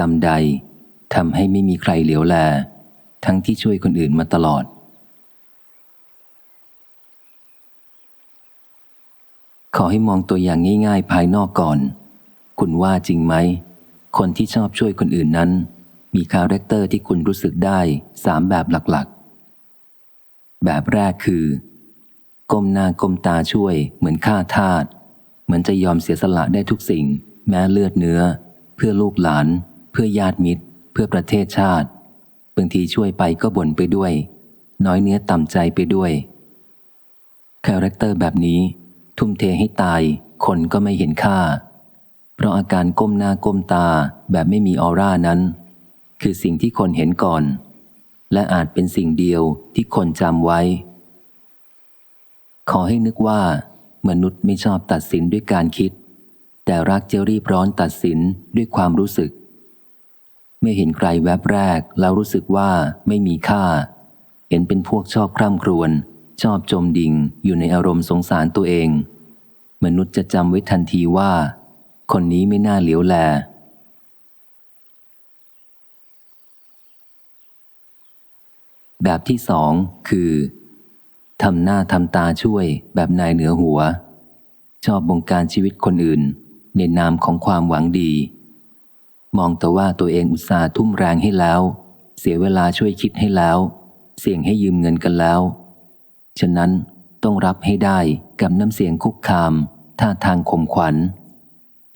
รรมใดทำให้ไม่มีใครเหลียวแล ทั้งที่ช่วยคนอื่นมาตลอด ขอให้มองตัวอย่างง่าย ๆ ภายนอกก่อน คุณว่าจริงไหม คนที่ชอบช่วยคนอื่นนั้น มีคาแรคเตอร์ที่คุณรู้สึกได้สามแบบหลักๆ แบบแรกคือ ก้มหน้าก้มตาช่วยเหมือนฆ่าทาสเหมือนจะยอมเสียสละได้ทุกสิ่ง แม้เลือดเนื้อ เพื่อลูกหลาน เพื่อญาติมิตร เพื่อประเทศชาติ บางทีช่วยไปก็บ่นไปด้วย น้อยเนื้อต่ำใจไปด้วยคาแรคเตอร์แบบนี้ ทุ่มเทให้ตาย คนก็ไม่เห็นค่า เพราะอาการก้มหน้าก้มตาแบบไม่มีออร่านั้น คือสิ่งที่คนเห็นก่อน และอาจเป็นสิ่งเดียวที่คนจำไว้ ขอให้นึกว่า มนุษย์ไม่ชอบตัดสินด้วยการคิด แต่รักจะรีบร้อนตัดสินด้วยความรู้สึก ไม่เห็นใครแวบแรกแล้วรู้สึกว่าไม่มีค่า เห็นเป็นพวกชอบคร่ำครวญชอบจมดิ่งอยู่ในอารมณ์สงสารตัวเอง มนุษย์จะจำไว้ทันทีว่า คนนี้ไม่น่าเหลียวแล แบบที่สองคือทำหน้าทำตาช่วยแบบนายเหนือหัว ชอบบงการชีวิตคนอื่น ในนามของความหวังดี มองแต่ว่าตัวเองอุตส่าห์ทุ่มแรงให้แล้ว เสียเวลาช่วยคิดให้แล้ว เสี่ยงให้ยืมเงินกันแล้ว ฉะนั้นต้องรับให้ได้กับน้ำเสียงคุกคาม ท่าทางข่มขวัญ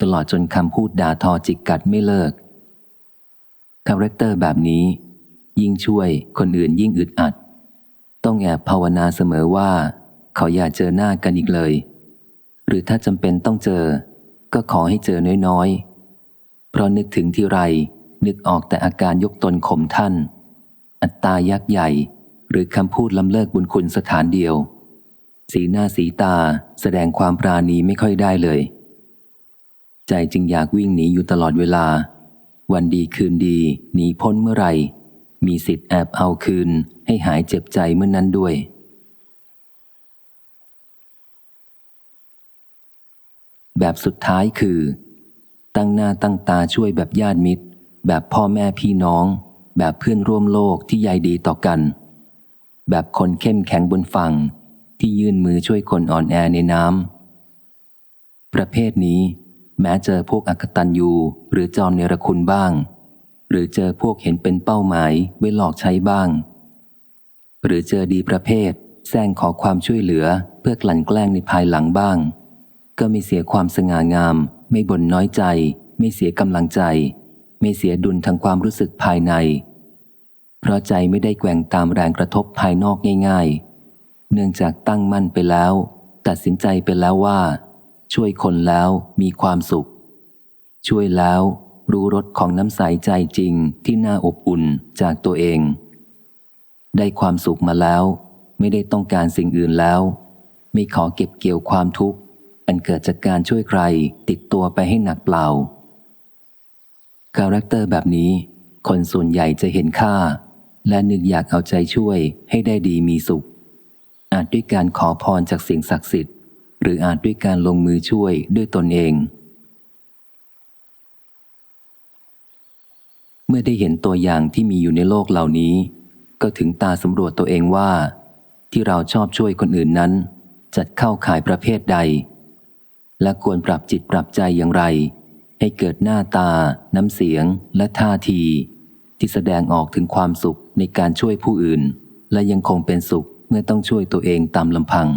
ตลอดจนคำพูดด่าทอจิกกัดไม่เลิกคาแรคเตอร์แบบนี้ ยิ่งช่วยคนอื่นยิ่งอึดอัด ต้องแอบภาวนาเสมอว่า เขาอย่าเจอหน้ากันอีกเลย หรือถ้าจำเป็นต้องเจอ ก็ขอให้เจอน้อย เพราะนึกถึงที่ไร นึกออกแต่อาการยกตนข่มท่าน อัตตายักษ์ใหญ่ หรือคำพูดลำเลิกบุญคุณสถานเดียว สีหน้าสีตาแสดงความปราณีไม่ค่อยได้เลย ใจจึงอยากวิ่งหนีอยู่ตลอดเวลา วันดีคืนดีหนีพ้นเมื่อไหร่ มีสิทธิ์แอบเอาคืนให้หายเจ็บใจเมื่อนนั้นด้วยแบบสุดท้ายคือ ตั้งหน้าตั้งตาช่วยแบบญาติมิตร แบบพ่อแม่พี่น้อง แบบเพื่อนร่วมโลกที่ใยดีต่อกัน แบบคนเข้มแข็งบนฝั่ง ที่ยื่นมือช่วยคนอ่อนแอในน้ำประเภทนี้ แม้เจอพวกอักตันยูหรือจอมเนรคุณบ้าง หรือเจอพวกเห็นเป็นเป้าหมายไว้หลอกใช้บ้าง หรือเจอดีประเภทแซงขอความช่วยเหลือเพื่อกลั่นแกล้งในภายหลังบ้าง ก็ม่เสียความสง่างาม ไม่บ่นน้อยใจ ไม่เสียกำลังใจ ไม่เสียดุลทางความรู้สึกภายใน เพราะใจไม่ได้แกว่งตามแรงกระทบภายนอกง่ายๆ เนื่องจากตั้งมั่นไปแล้ว ตัดสินใจไปแล้วว่า ช่วยคนแล้วมีความสุข ช่วยแล้วรู้รสของน้ำใสใจจริงที่น่าอบอุ่นจากตัวเอง ได้ความสุขมาแล้ว ไม่ได้ต้องการสิ่งอื่นแล้ว ไม่ขอเก็บเกี่ยวความทุกข์ อันเกิดจากการช่วยใครติดตัวไปให้หนักเปล่า คาแรคเตอร์แบบนี้ คนส่วนใหญ่จะเห็นค่า และนึกอยากเอาใจช่วยให้ได้ดีมีสุข อาจด้วยการขอพรจากสิ่งศักดิ์สิทธิ์ หรืออาจด้วยการลงมือช่วยด้วยตนเอง เมื่อได้เห็นตัวอย่างที่มีอยู่ในโลกเหล่านี้ ก็ถึงตาสำรวจตัวเองว่า ที่เราชอบช่วยคนอื่นนั้น จัดเข้าขายประเภทใด และควรปรับจิตปรับใจอย่างไร ให้เกิดหน้าตา น้ำเสียง และท่าที ที่แสดงออกถึงความสุขในการช่วยผู้อื่น และยังคงเป็นสุขเมื่อต้องช่วยตัวเองตามลำพัง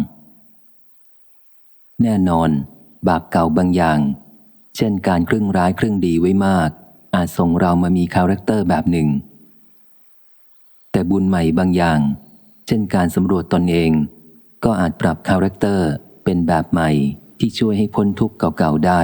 แน่นอน บาปเก่าบางอย่าง เช่นการครึ่งร้ายครึ่งดีไว้มาก อาจส่งเรามามีคาแรคเตอร์แบบหนึ่ง แต่บุญใหม่บางอย่าง เช่นการสำรวจตนเอง ก็อาจปรับคาแรคเตอร์เป็นแบบใหม่ ที่ช่วยให้พ้นทุกข์เก่าๆได้